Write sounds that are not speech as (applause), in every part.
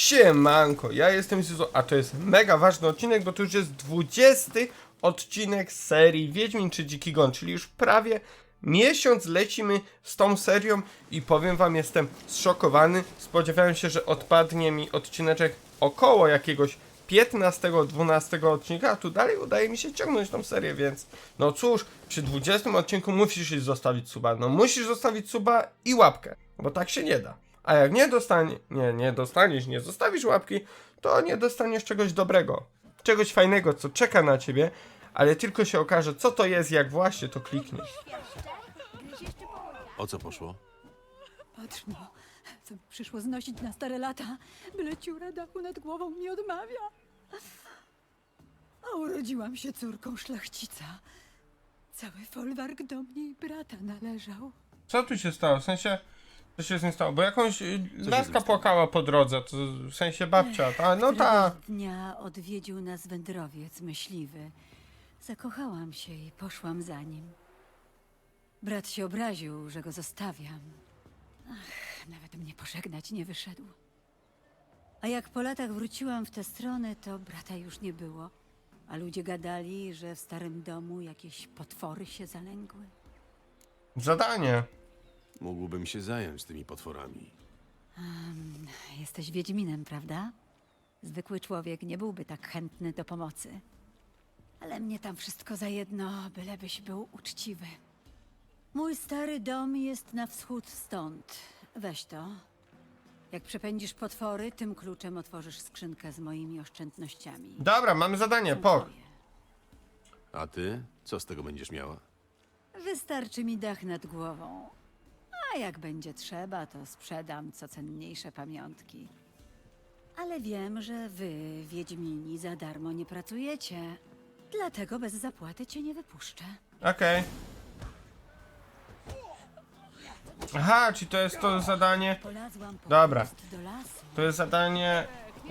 Siemanko, ja jestem Zuzo, a to jest mega ważny odcinek, bo to już jest 20 odcinek serii Wiedźmin czy Dziki Gon, czyli już prawie miesiąc lecimy z tą serią i powiem wam, jestem zszokowany. Spodziewałem się, że odpadnie mi odcineczek około jakiegoś 15-12 odcinka, a tu dalej udaje mi się ciągnąć tą serię, więc no cóż, przy 20 odcinku musisz zostawić suba. No musisz zostawić suba i łapkę, bo tak się nie da. A jak nie dostanie, nie, nie dostaniesz, nie zostawisz łapki, to nie dostaniesz czegoś dobrego, czegoś fajnego, co czeka na ciebie, ale tylko się okaże, co to jest, jak właśnie to klikniesz. O co poszło? Patrz no, co mi przyszło znosić na stare lata, byle ciura dachu nad głową mi odmawia. A urodziłam się córką szlachcica. Cały folwark do mnie i brata należał. Co tu się stało? W sensie, co się z tym stało? Bo jakąś y, laska płakała po drodze, to w sensie babcia, ta, no ta. Któregoś dnia odwiedził nas wędrowiec myśliwy. Zakochałam się i poszłam za nim. Brat się obraził, że go zostawiam. Ach, nawet mnie pożegnać nie wyszedł. A jak po latach wróciłam w tę stronę, to brata już nie było. A ludzie gadali, że w starym domu jakieś potwory się zalęgły. Zadanie. Mógłbym się zająć tymi potworami. Jesteś Wiedźminem, prawda? Zwykły człowiek nie byłby tak chętny do pomocy. Ale mnie tam wszystko za jedno, bylebyś był uczciwy. Mój stary dom jest na wschód stąd. Weź to. Jak przepędzisz potwory, tym kluczem otworzysz skrzynkę z moimi oszczędnościami. Dobra, mamy zadanie, Są po. twoje. A ty? Co z tego będziesz miała? Wystarczy mi dach nad głową. A jak będzie trzeba, to sprzedam co cenniejsze pamiątki. Ale wiem, że wy, Wiedźmini, za darmo nie pracujecie. Dlatego bez zapłaty cię nie wypuszczę. Okej. Aha, czyli to jest to zadanie. Polazłam po Dobra. prostu do lasu. To jest zadanie. Yy...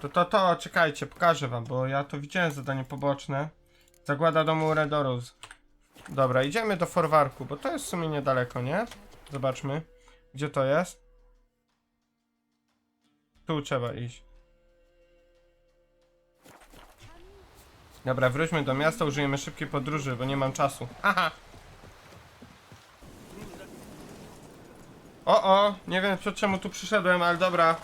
To, to, to, czekajcie, pokażę wam, bo ja to widziałem zadanie poboczne. Zagłada domu Redorus. Dobra, idziemy do Forwarku, bo to jest w sumie niedaleko, nie? Zobaczmy, gdzie to jest. Tu trzeba iść. Dobra, wróćmy do miasta, użyjemy szybkiej podróży, bo nie mam czasu. Aha! O, o, nie wiem przed czemu tu przyszedłem, ale dobra.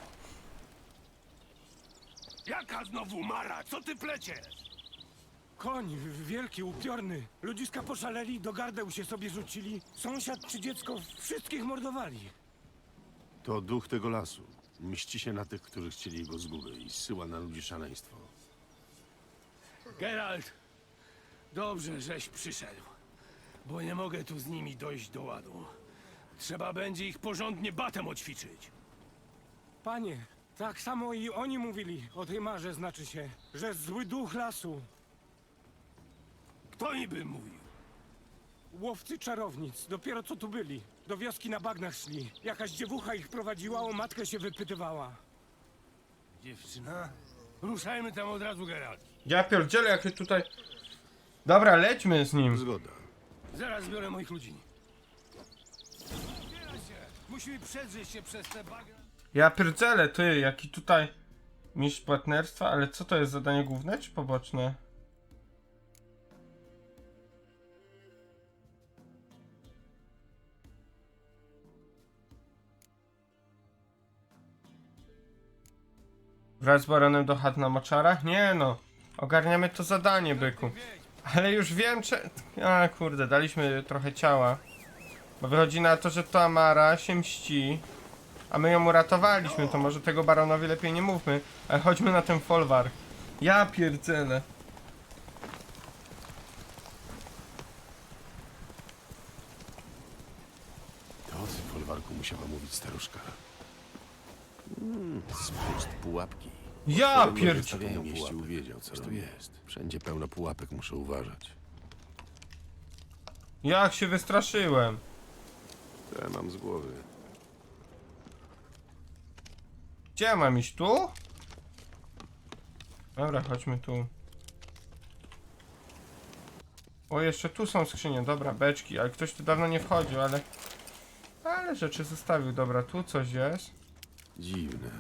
Jaka znowu Mara? Co ty pleciesz? Koń, wielki, upiorny. Ludziska poszaleli, do gardeł się sobie rzucili. Sąsiad czy dziecko, wszystkich mordowali. To duch tego lasu. Mści się na tych, którzy chcieli jego zguby i zsyła na ludzi szaleństwo. Geralt, dobrze, żeś przyszedł, bo nie mogę tu z nimi dojść do ładu. Trzeba będzie ich porządnie batem oćwiczyć. Panie, tak samo i oni mówili o tej marze, znaczy się, że zły duch lasu. Kto niby mówił? Łowcy czarownic, dopiero co tu byli. Do wioski na bagnach szli. Jakaś dziewucha ich prowadziła, o matkę się wypytywała. Dziewczyna? Ruszajmy tam od razu, Geralt. Ja pierdzielę, jakie tutaj... Dobra, lećmy z nim. Zgoda. Zaraz zbiorę moich ludzi. Zbieraj się! Musimy przedrzeć się przez te bagna. Ja pierdzielę, ty, jaki tutaj... Mistrz płatnerstwa, ale co to jest zadanie główne czy poboczne? Wraz z baronem do chat na moczarach? Nie no, ogarniamy to zadanie, byku. Ale już wiem, czy... A kurde, daliśmy trochę ciała. Bo wychodzi na to, że to Amara się mści. A my ją uratowaliśmy, to może tego baronowi lepiej nie mówmy. Ale chodźmy na ten folwark. Ja pierdzielę. To o tym folwarku musiała mówić staruszka. Hmm, spust pułapki. Ja Potwory pierdzielę. wystawiają pułapek. wiedział, co tu jest. Wszędzie pełno pułapek, muszę uważać. Jak się wystraszyłem. To ja mam z głowy. Gdzie mam iść? Tu? Dobra, chodźmy tu. O, jeszcze tu są skrzynie, dobra, beczki, ale ktoś tu dawno nie wchodził, ale... Ale rzeczy zostawił, dobra, tu coś jest. Dziwne.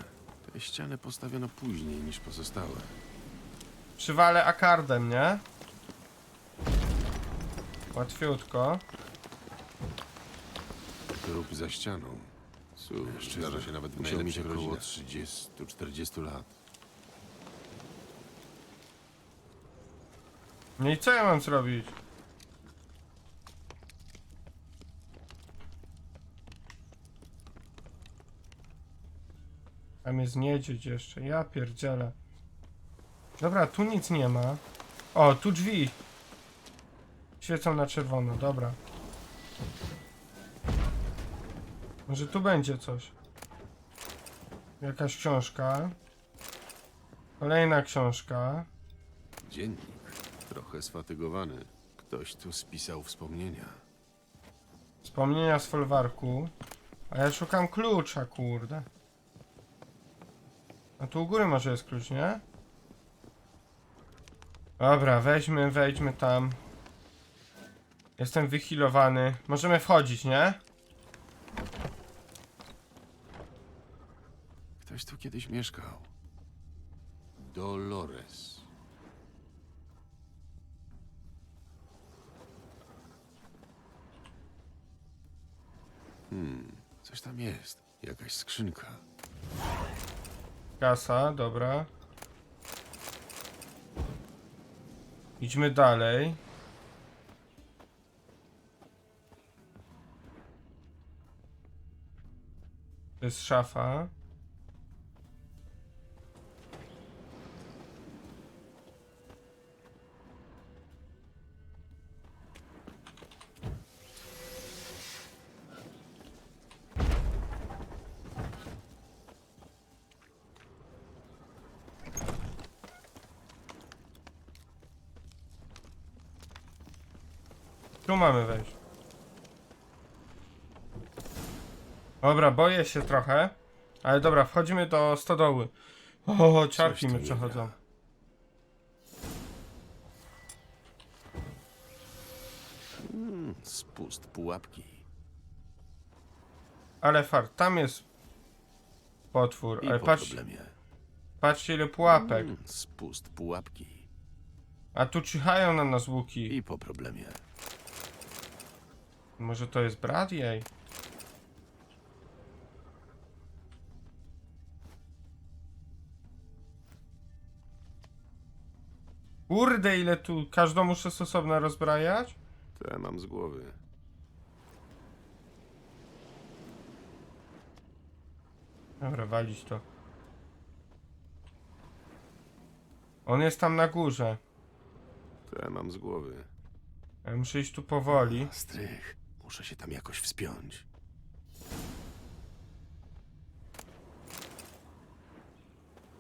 Te ściany postawiono później niż pozostałe. Przywalę akardem, nie? Łatwiutko. Trup za ścianą. Cóż, zdarza się nawet w Musiał mieć najlepszych około rodzinach. 30-40 lat. No i co ja mam zrobić? Tam jest niedźwiedź jeszcze, ja pierdzielę. Dobra, tu nic nie ma. O, tu drzwi. Świecą na czerwono, dobra. Może tu będzie coś. Jakaś książka. Kolejna książka. Dziennik. Trochę sfatygowany. Ktoś tu spisał wspomnienia. Wspomnienia z folwarku. A ja szukam klucza, kurde. A tu u góry może jest klucz, nie? Dobra, weźmy, wejdźmy tam. Jestem wychilowany. Możemy wchodzić, nie? Ktoś tu kiedyś mieszkał. Dolores. Hmm, coś tam jest. Jakaś skrzynka. Kasa, dobra. Idźmy dalej. To jest szafa. Tu mamy wejść. Dobra, boję się trochę. Ale dobra, wchodzimy do stodoły. O, ciarki mi przechodzą. gra. Spust pułapki. Ale fart, tam jest potwór. I Ale po patrz, problemie. patrzcie ile pułapek. Mm, Spust pułapki. A tu czyhają na nas łuki. I po problemie. Może to jest brat jej? Kurde, ile tu każdą muszę osobno rozbrajać? Ja mam z głowy. Dobra, walić to. On jest tam na górze. Ja mam z głowy. Ja muszę iść tu powoli. Strych. Muszę się tam jakoś wspiąć.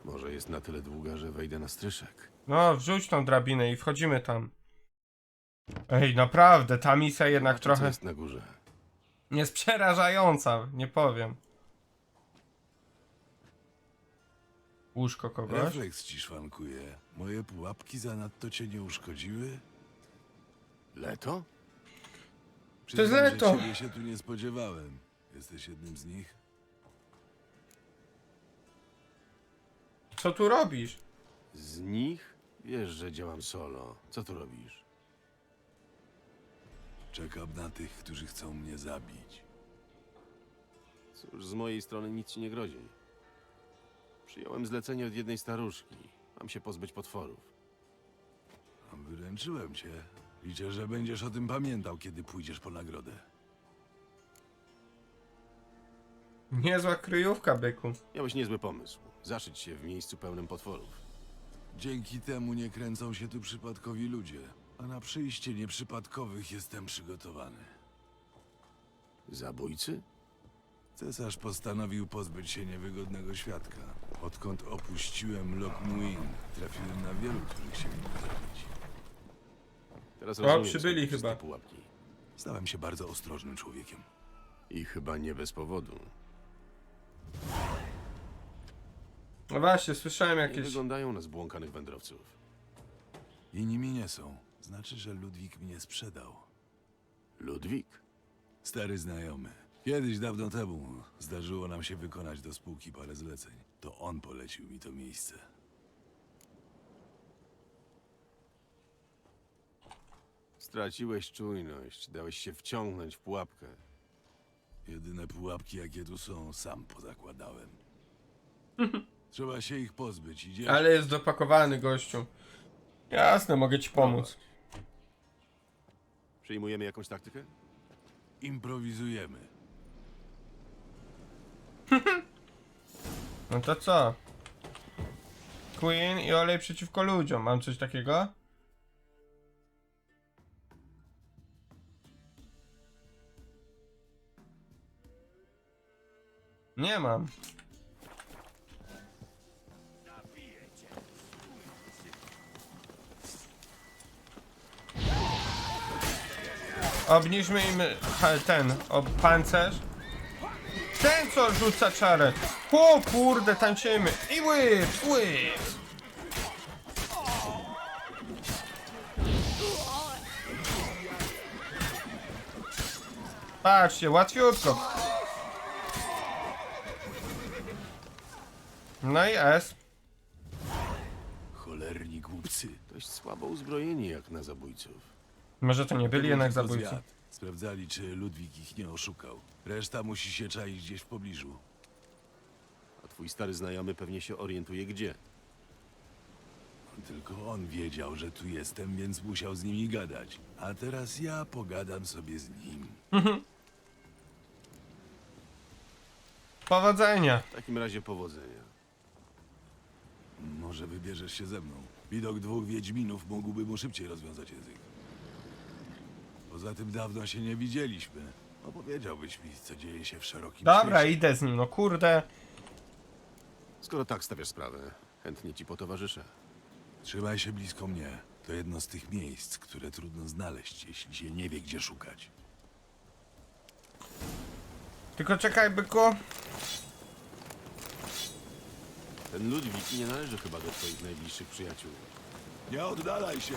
Może jest na tyle długa, że wejdę na stryszek. No, wrzuć tą drabinę i wchodzimy tam. Ej, naprawdę, ta misja jednak Co trochę jest na górze? jest przerażająca, nie powiem. Łóżko kogoś? Refleks ci szwankuje. Moje pułapki zanadto cię nie uszkodziły? Leto? To jest Przyznam, Leto. że ciebie się tu nie spodziewałem. Jesteś jednym z nich? Co tu robisz? Z nich? Wiesz, że działam solo. Co tu robisz? Czekam na tych, którzy chcą mnie zabić. Cóż, z mojej strony nic ci nie grozi. Przyjąłem zlecenie od jednej staruszki. Mam się pozbyć potworów. Wyręczyłem cię. Liczę, że będziesz o tym pamiętał, kiedy pójdziesz po nagrodę. Niezła kryjówka, byku. Miałeś niezły pomysł. Zaszyć się w miejscu pełnym potworów. Dzięki temu nie kręcą się tu przypadkowi ludzie, a na przyjście nieprzypadkowych jestem przygotowany. Zabójcy? Cesarz postanowił pozbyć się niewygodnego świadka. Odkąd opuściłem Lokmuin, trafiłem na wielu, których się mógł zabić. Teraz O, rozumiem, przybyli są wszystkie chyba. pułapki. Stałem się bardzo ostrożnym człowiekiem. I chyba nie bez powodu. No właśnie, słyszałem Nie jakieś... wyglądają na zbłąkanych wędrowców. I nimi nie są. Znaczy, że Ludwik mnie sprzedał. Ludwik? Stary znajomy. Kiedyś, dawno temu, zdarzyło nam się wykonać do spółki parę zleceń. To on polecił mi to miejsce. Straciłeś czujność, dałeś się wciągnąć w pułapkę. Jedyne pułapki, jakie tu są, sam pozakładałem. (laughs) Trzeba się ich pozbyć, idziesz? Ale jest dopakowany gościu. Jasne, mogę ci pomóc. Przyjmujemy jakąś taktykę? Improwizujemy. (laughs) No to co? Queen i olej przeciwko ludziom. Mam coś takiego? Nie mam. Obniżmy im ten, o pancerz. Ten co rzuca czarę. O kurde, tańczymy. I łyp, łyp. Patrzcie, łatwiutko. No i S. Cholerni głupcy. Dość słabo uzbrojeni jak na zabójców. Może to nie byli jednak zabójcy. Sprawdzali, czy Ludwik ich nie oszukał. Reszta musi się czaić gdzieś w pobliżu. A twój stary znajomy pewnie się orientuje gdzie. Tylko on wiedział, że tu jestem, więc musiał z nimi gadać. A teraz ja pogadam sobie z nim. (laughs) Powodzenia. W takim razie powodzenia. Może wybierzesz się ze mną. Widok dwóch wiedźminów mógłby mu szybciej rozwiązać język. Poza tym dawno się nie widzieliśmy. Opowiedziałbyś mi, co dzieje się w szerokim Dobra, świecie. idę z nim, no kurde. Skoro tak stawiasz sprawę, chętnie ci potowarzyszę. Trzymaj się blisko mnie. To jedno z tych miejsc, które trudno znaleźć, jeśli się nie wie, gdzie szukać. Tylko czekaj, byku. Ten Ludwik nie należy chyba do twoich najbliższych przyjaciół. Nie oddalaj się!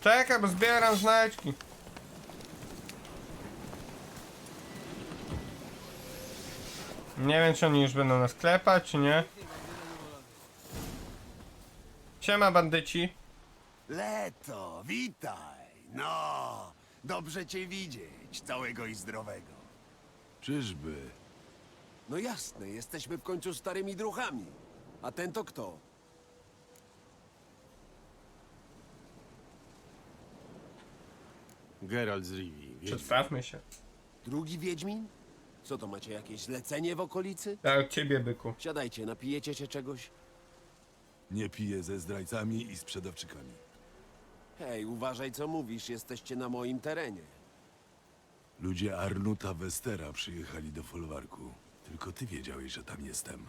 Czekaj, bo zbieram znajdźki. Nie wiem, czy oni już będą nas klepać, czy nie. Siema, bandyci. Leto, witaj. No, dobrze cię widzieć, całego i zdrowego. Czyżby? No jasne, jesteśmy w końcu starymi druchami. A ten to kto? Geralt z Rivi. Wiedźmin. Przedstawmy się. Drugi Wiedźmin? Co to macie, jakieś zlecenie w okolicy? Tak, od ciebie, byku. Siadajcie, napijecie się czegoś? Nie piję ze zdrajcami i sprzedawczykami. Hej, uważaj co mówisz, jesteście na moim terenie. Ludzie Arnuta Westera przyjechali do folwarku. Tylko ty wiedziałeś, że tam jestem.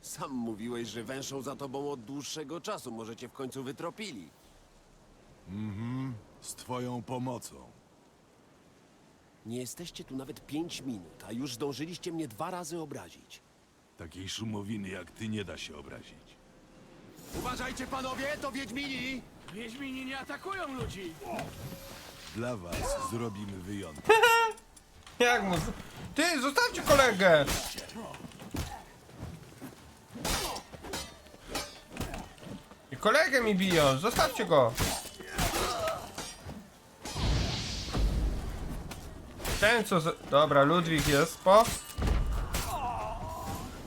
Sam mówiłeś, że węszą za tobą od dłuższego czasu, może cię w końcu wytropili. Z twoją pomocą. Nie jesteście tu nawet pięć minut, a już zdążyliście mnie dwa razy obrazić. Takiej szumowiny jak ty nie da się obrazić. Uważajcie panowie, to Wiedźmini! Wiedźmini nie atakują ludzi! Dla was zrobimy wyjątek. (laughs) Jak mu... Ty, zostawcie kolegę! I kolegę mi biją, zostawcie go! Ten co z... Dobra, Ludwik jest po...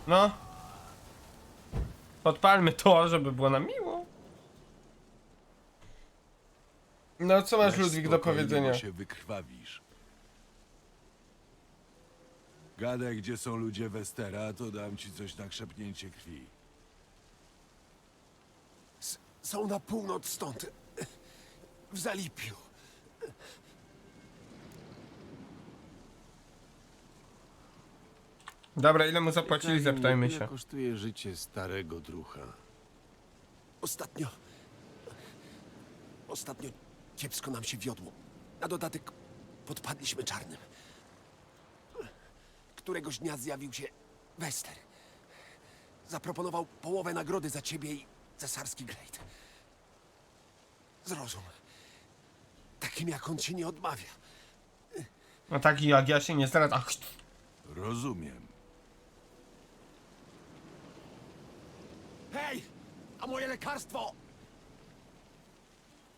No. Podpalmy to, żeby było nam miło. No, co masz, Ludwik, do powiedzenia? się wykrwawisz. Gadaj, gdzie są ludzie Westera, to dam ci coś na krzepnięcie krwi. S- są na północ stąd. W Zalipiu. Dobra, ile mu zapłacili, zapytajmy ile się. kosztuje życie starego drucha? Ostatnio. Ostatnio kiepsko nam się wiodło. Na dodatek podpadliśmy czarnym. Któregoś dnia zjawił się Wester. Zaproponował połowę nagrody za ciebie i cesarski glejt. Zrozum. Takim jak on ci nie odmawia. No taki jak ja się nie zdradza. Ach, Rozumiem. Hej! A moje lekarstwo!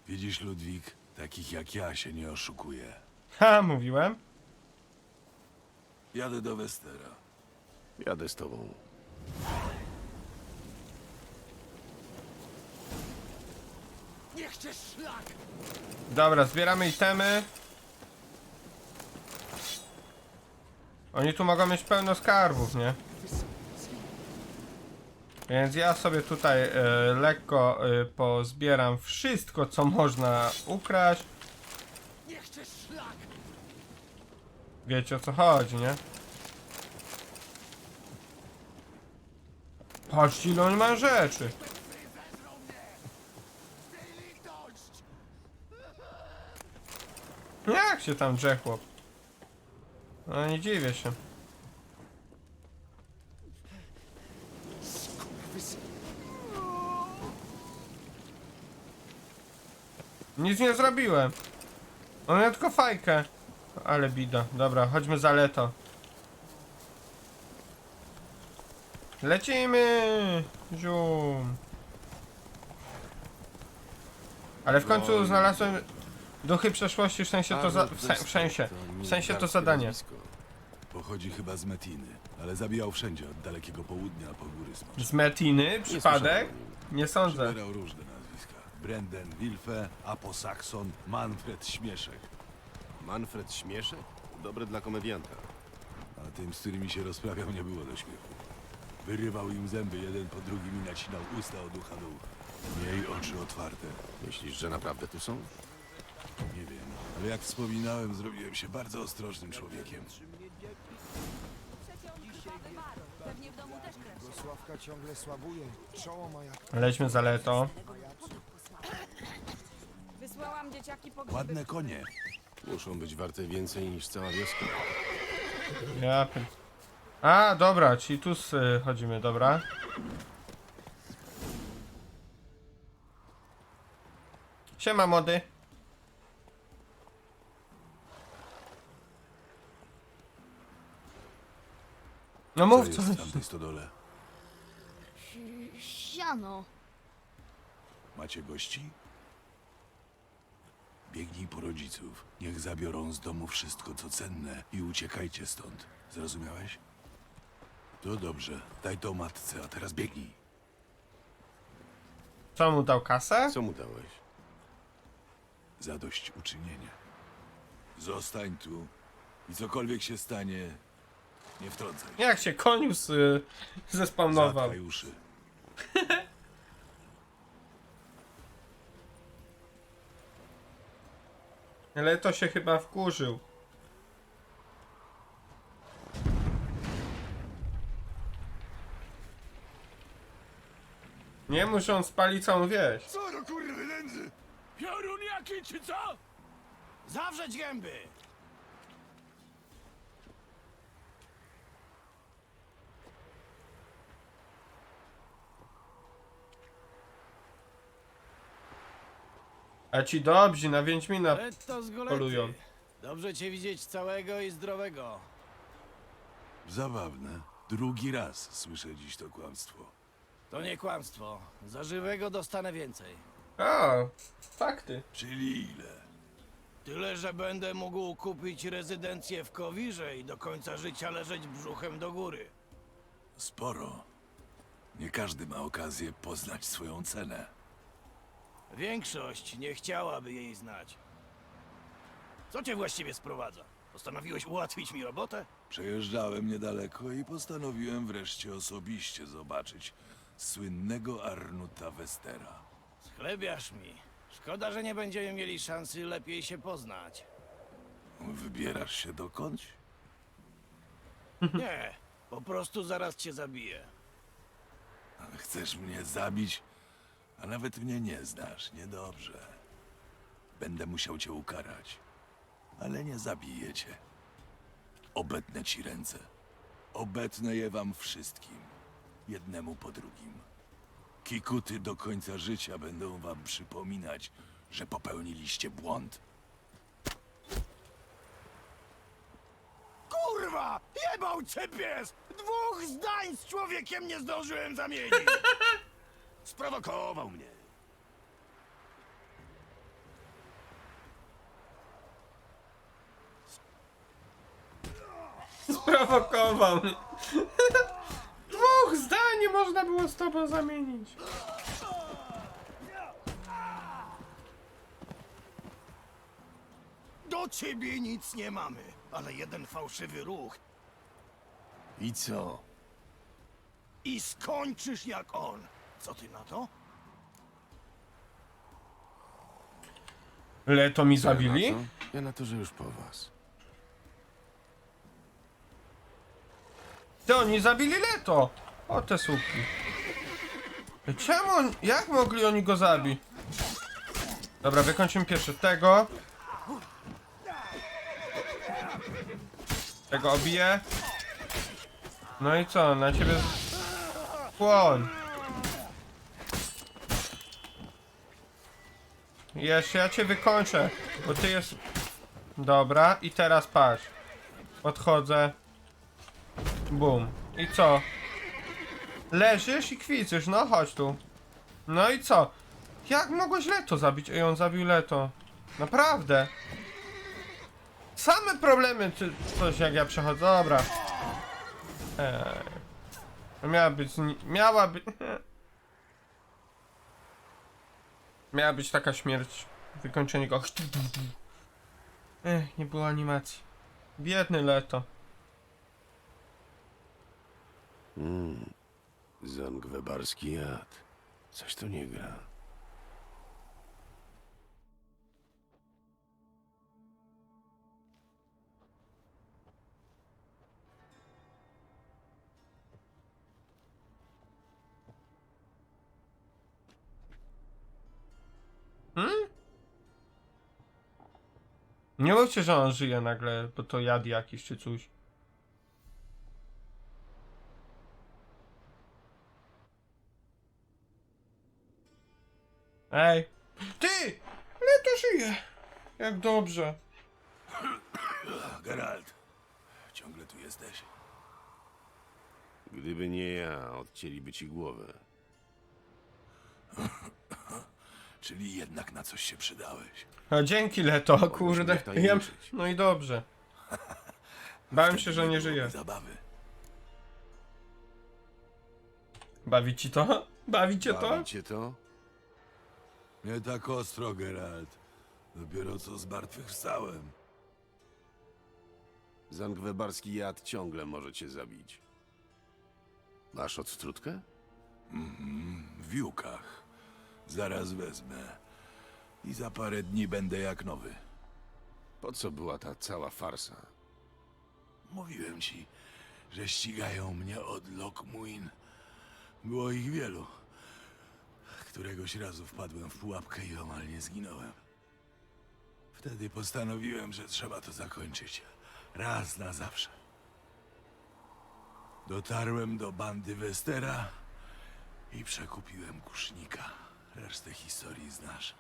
Widzisz, Ludwik, takich jak ja się nie oszukuje. Ha, mówiłem. Jadę do Westera. Jadę z tobą. Niech cię szlak! Dobra, zbieramy itemy. Oni tu mogą mieć pełno skarbów, nie? Więc ja sobie tutaj e, lekko e, pozbieram wszystko, co można ukraść. Niech cię szlak! Wiecie o co chodzi, nie? Patrzcie ile oni rzeczy. Jak się tam drze? No nie dziwię się. Nic nie zrobiłem. On miał tylko fajkę. Ale bida. Dobra, chodźmy za leto. Lecimy! Zium. Ale w końcu znalazłem duchy przeszłości, w sensie to za, w, se, w sensie, w sensie to zadanie. Pochodzi chyba z Metiny, ale zabijał wszędzie od dalekiego południa po góry smocze. Z Metiny, przypadek? Nie sądzę. Zbierał różne nazwiska. Wilfe, Apo Saxon, Manfred Śmieszek. Manfred Śmieszek? Dobre dla komedianta. A tym, z którymi się rozprawiał, nie było do śmiechu. Wyrywał im zęby jeden po drugim i nacinał usta od ucha do ucha. Miej oczy otwarte. Myślisz, że naprawdę tu są? Nie wiem, ale jak wspominałem, zrobiłem się bardzo ostrożnym człowiekiem. Pewnie w domu też krew. Sławka ciągle słabuje. Czoło ma jak Lećmy za leto. Wysłałam dzieciaki po Ładne konie. Muszą być warte więcej niż cała wioska. Ja A, dobra, czyli tu s- y, chodzimy, dobra. Siema młody. No Co mów jest coś. w tamtej stodole? Siano. Macie gości? Biegnij po rodziców. Niech zabiorą z domu wszystko, co cenne i uciekajcie stąd. Zrozumiałeś? To dobrze. Daj to matce, a teraz biegnij. Co mu dał kasę? Co mu dałeś? Zadość uczynienie. Zostań tu i cokolwiek się stanie, nie wtrącaj. Jak się konius y, zespawnował. Zatkaj uszy. (laughs) Ale to się chyba wkurzył. Nie muszą spalić całą wieś. Co do kurwy nędzy? Piorun jaki czy co? Zawrzeć gęby! A ci dobrzy na Wiedźmina to z polują. Dobrze cię widzieć całego i zdrowego. Zabawne. Drugi raz słyszę dziś to kłamstwo. To nie kłamstwo. Za żywego dostanę więcej. A, fakty. Czyli ile? Tyle, że będę mógł kupić rezydencję w Kowirze i do końca życia leżeć brzuchem do góry. Sporo. Nie każdy ma okazję poznać swoją cenę. Większość nie chciałaby jej znać. Co cię właściwie sprowadza? Postanowiłeś ułatwić mi robotę? Przejeżdżałem niedaleko i postanowiłem wreszcie osobiście zobaczyć słynnego Arnuta Westera. Schlebiasz mi. Szkoda, że nie będziemy mieli szansy lepiej się poznać. Wybierasz się dokądś? Nie, po prostu zaraz cię zabiję. Chcesz mnie zabić, a nawet mnie nie znasz. Niedobrze. Będę musiał cię ukarać, ale nie zabiję cię. Obetnę ci ręce. Obetnę je wam wszystkim, jednemu po drugim. Kikuty do końca życia będą wam przypominać, że popełniliście błąd. Zajebał cię pies! Dwóch zdań z człowiekiem nie zdążyłem zamienić! (laughs) Sprowokował mnie. Sprowokował mnie. (laughs) Dwóch zdań można było z tobą zamienić. Do ciebie nic nie mamy, ale jeden fałszywy ruch I co? i skończysz jak on. Co ty na to? Leto mi zabili? to? Ja na to, że już po was. Ty oni zabili Leto! O te słupki. Czemu on, jak mogli oni go zabić? Dobra, wykończymy pierwszy tego. Tego obiję. No i co, na ciebie... Płoń. Jeszcze ja cię wykończę, bo ty jest... Dobra, i teraz patrz. Odchodzę. Bum. I co? Leżysz i kwiczysz, no chodź tu. No i co? Jak mogłeś Leto zabić? Ej, on zabił Leto. Naprawdę. Same problemy, czy coś jak ja przechodzę. Dobra. Ej. Miała być... Miała być... Miała być taka śmierć. Wykończenie go. (laughs) Ech, nie było animacji. Biedny Leto. Mm. Zangwebarski jad. Coś tu nie gra. Nie mówcie, że on żyje nagle, bo to jad jakiś czy coś. Ej! Ty! Ale to żyje! Jak dobrze. Geralt, ciągle tu jesteś. Gdyby nie ja, odcięliby ci głowę. Czyli jednak na coś się przydałeś. A dzięki Leto, mnie kurde. Ja, wtajemniczyć. no i dobrze. Bałem się, że nie mi Zabawy. Bawi ci to? Bawi cię to? Bawi cię to? Nie tak ostro, Geralt. Dopiero co zmartwychwstałem. Zangwebarski jad ciągle może cię zabić. Masz odstrutkę? W wiłkach. Zaraz wezmę. I za parę dni będę jak nowy. Po co była ta cała farsa? Mówiłem ci, że ścigają mnie od Lokmuin. Było ich wielu. Któregoś razu wpadłem w pułapkę i omal nie zginąłem. Wtedy postanowiłem, że trzeba to zakończyć. Raz na zawsze. Dotarłem do bandy Westera i przekupiłem kusznika. Resztę historii znasz.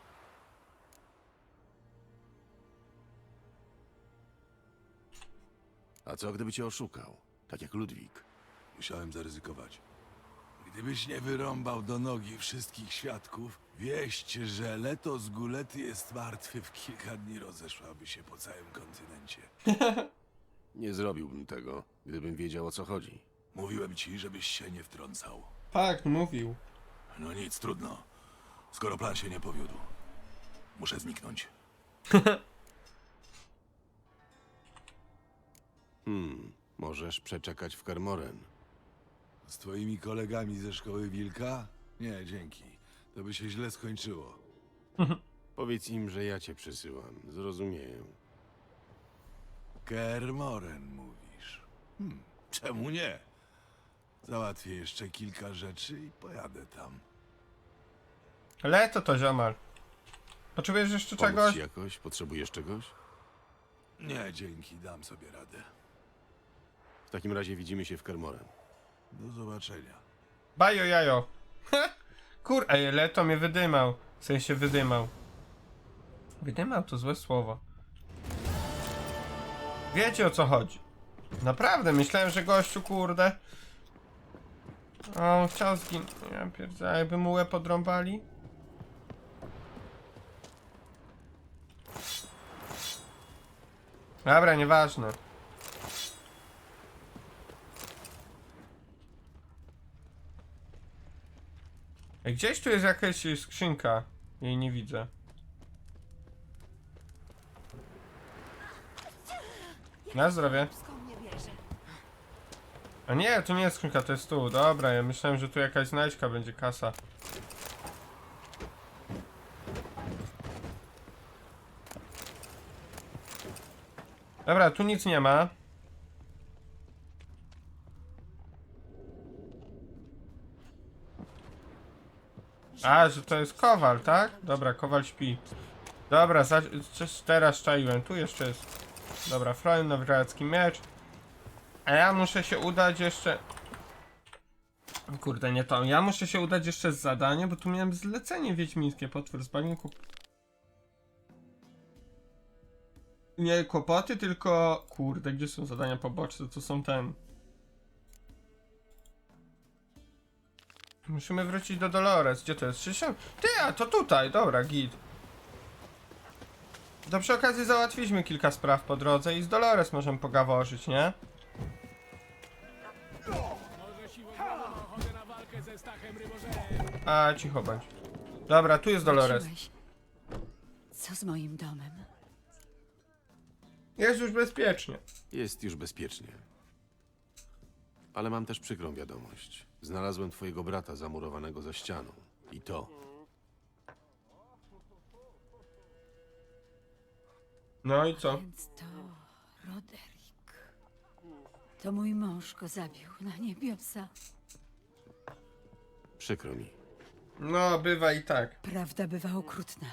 A co gdyby cię oszukał? Tak jak Ludwik. Musiałem zaryzykować. Gdybyś nie wyrąbał do nogi wszystkich świadków, wieść, że Leto z Gulety jest martwy w kilka dni rozeszłaby się po całym kontynencie. (laughs) Nie zrobiłbym tego, gdybym wiedział o co chodzi. Mówiłem ci, żebyś się nie wtrącał. Tak, mówił. No nic, trudno. Skoro plan się nie powiódł, muszę zniknąć. (laughs) Hmm, możesz przeczekać w Kermoren. Z twoimi kolegami ze szkoły Wilka? Nie, dzięki. To by się źle skończyło. (laughs) Powiedz im, że ja cię przysyłam. Zrozumieją. Kermoren mówisz. Hmm, czemu nie? Załatwię jeszcze kilka rzeczy i pojadę tam. Leto to ziomal. Potrzebujesz jeszcze Pomóc czegoś? ci jakoś? Potrzebujesz czegoś? Nie, dzięki, dam sobie radę. W takim razie widzimy się w Kermoren. Do zobaczenia. Bajo jajo. (laughs) Kur... Ej, Leto mnie wydymał. W sensie wydymał. Wydymał to złe słowo. Wiecie o co chodzi. Naprawdę, myślałem, że gościu, kurde. O, chciał zgin... Ja pierdolę, jakby mu łeb odrąbali. Dobra, nieważne. Gdzieś tu jest jakaś skrzynka. Jej nie widzę. Na zdrowie. A nie, to nie jest skrzynka, to jest tu. Dobra, ja myślałem, że tu jakaś znajdźka będzie kasa. Dobra, tu nic nie ma. A, że to jest kowal, tak? Dobra, kowal śpi. Dobra, za, teraz czaiłem. Tu jeszcze jest. Dobra, Freund, nowigacki miecz. A ja muszę się udać jeszcze. Kurde, nie to. Ja muszę się udać jeszcze z zadanie, bo tu miałem zlecenie wiedźmińskie. Potwór zbawił kup... Nie kłopoty, tylko. Kurde, gdzie są zadania poboczne? To są ten. Musimy wrócić do Dolores. Gdzie to jest? 60? Ty, a to tutaj, dobra, git. To przy okazji załatwiliśmy kilka spraw po drodze i z Dolores możemy pogaworzyć, nie? A, cicho bądź. Dobra, tu jest Dolores. Co z moim domem? Jest już bezpiecznie. Jest już bezpiecznie. Ale mam też przykrą wiadomość. Znalazłem twojego brata zamurowanego za ścianą. I to. No i co? Więc to Roderick. To mój mąż go zabił na niebiosa. Przykro mi. No, bywa i tak. Prawda bywa okrutna,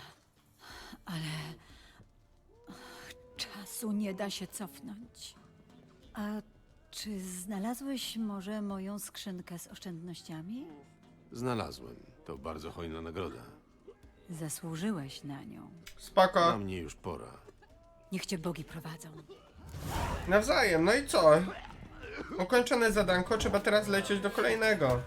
ale czasu nie da się cofnąć. A czy znalazłeś może moją skrzynkę z oszczędnościami? Znalazłem. To bardzo hojna nagroda. Zasłużyłeś na nią. Spoko. Na mnie już pora. Niech cię bogi prowadzą. Nawzajem, no i co? Ukończone zadanko, trzeba teraz lecieć do kolejnego.